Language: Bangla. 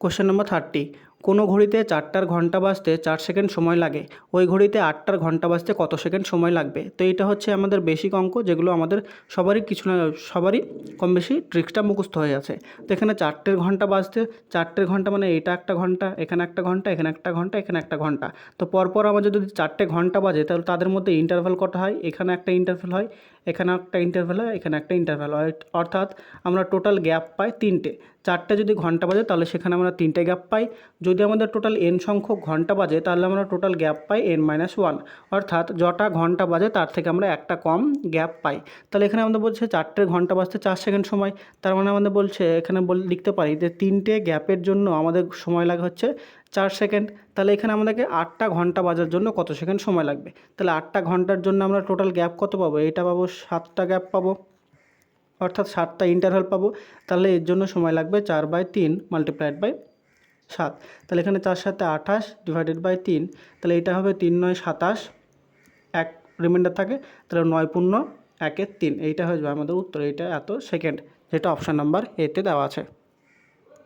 কোশ্চেন নম্বর থার্টি কোনো ঘড়িতে চারটার ঘণ্টা বাজতে চার সেকেন্ড সময় লাগে। ওই ঘড়িতে আটটার ঘণ্টা বাজতে কত সেকেন্ড সময় লাগবে? তো এটা হচ্ছে আমাদের বেসিক অঙ্ক, যেগুলো আমাদের সবারই কিছু না, সবারই কম বেশি ট্রিক্সটা মুখস্থ হয়ে আছে। তো এখানে চারটের ঘণ্টা বাজতে, চারটের ঘণ্টা মানে এটা একটা ঘণ্টা, এখানে একটা ঘণ্টা, এখানে একটা ঘণ্টা, এখানে একটা ঘণ্টা। তো পরপর আমাদের যদি চারটে ঘণ্টা বাজে, তাহলে তাদের মধ্যে ইন্টারভ্যাল কটা হয়? এখানে একটা ইন্টারভ্যাল হয়, এখানে একটা ইন্টারভ্যাল হয়, এখানে একটা ইন্টারভ্যাল হয়। অর্থাৎ আমরা টোটাল গ্যাপ পাই তিনটে। চারটে যদি ঘণ্টা বাজে, তাহলে সেখানে আমরা তিনটে গ্যাপ পাই। যদি আমাদের টোটাল এন সংখ্যক ঘণ্টা বাজে, তাহলে আমরা টোটাল গ্যাপ পাই এন মাইনাস ওয়ান অর্থাৎ যটা ঘণ্টা বাজে, তার থেকে আমরা একটা কম গ্যাপ পাই। তাহলে এখানে আমাদের বলছে চারটের ঘণ্টা বাজতে চার সেকেন্ড সময়। তার মানে আমাদের বলছে, এখানে লিখতে পারি যে তিনটে গ্যাপের জন্য আমাদের সময় লাগে হচ্ছে চার সেকেন্ড। তাহলে এখানে আমাদেরকে আটটা ঘণ্টা বাজার জন্য কত সেকেন্ড সময় লাগবে? তাহলে আটটা ঘণ্টার জন্য আমরা টোটাল গ্যাপ কত পাবো? এটা পাবো সাতটা গ্যাপ পাবো। অর্থাৎ সাতটা ইন্টারভাল পাবো। তাহলে এর জন্য সময় লাগবে চার বাই তিন মাল্টিপ্লাইড বাই সাত। তাহলে এখানে চার সাথে আঠাশ ডিভাইডেড বাই তিন, তাহলে এটা হবে তিন নয় সাতাশ, এক রিমাইন্ডার থাকে, তাহলে নয় পূর্ণ, একের তিন। এইটা হয়ে যাবে আমাদের উত্তর, এইটা এত সেকেন্ড যেটা অপশান নাম্বার এতে দেওয়া আছে।